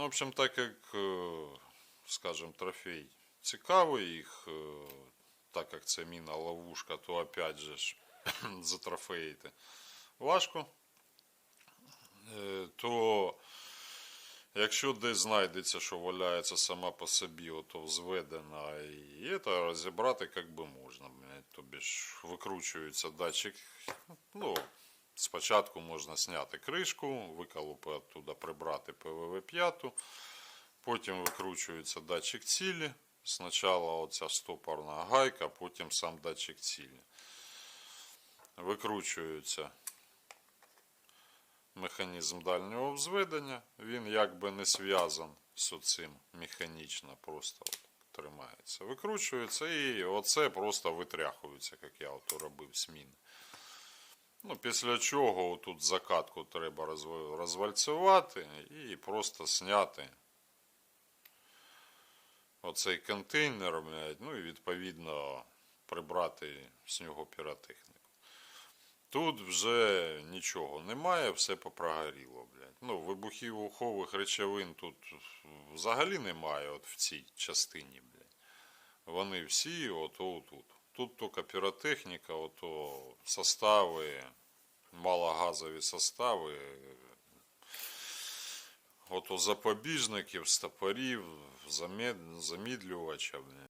Ну, в общем, так як, е, скажем, трофей цікавий, їх, е, так як це міна ловушка, то опять же ж затрофеїти важко. Е, То якщо десь знайдеться, що валяється сама по собі, ото взведена, і це розібрати як би можна. Тобі ж викручується датчик. Ну, спочатку можна зняти кришку, виколупи оттуда прибрати ПВВ-5, потім викручується датчик цілі. Спочатку оця стопорна гайка, потім сам датчик цілі. Викручується механізм дальнього взведення. Він якби не зв'язан з цим механічно, просто тримається. Викручується і оце просто витряхується, як я от робив з міни. Ну, після чого тут закатку треба розвальцювати і просто зняти оцей контейнер, блядь, ну і відповідно прибрати з нього піротехніку. Тут вже нічого немає, все попрогоріло, блядь. Ну, вибухівухових речовин тут взагалі немає от в цій частині, блядь. Вони всі ото тут. Тут тільки піротехніка, ото состави, малогазові состави, ото запобіжників, стопорів, замед- замідлювача, блядь.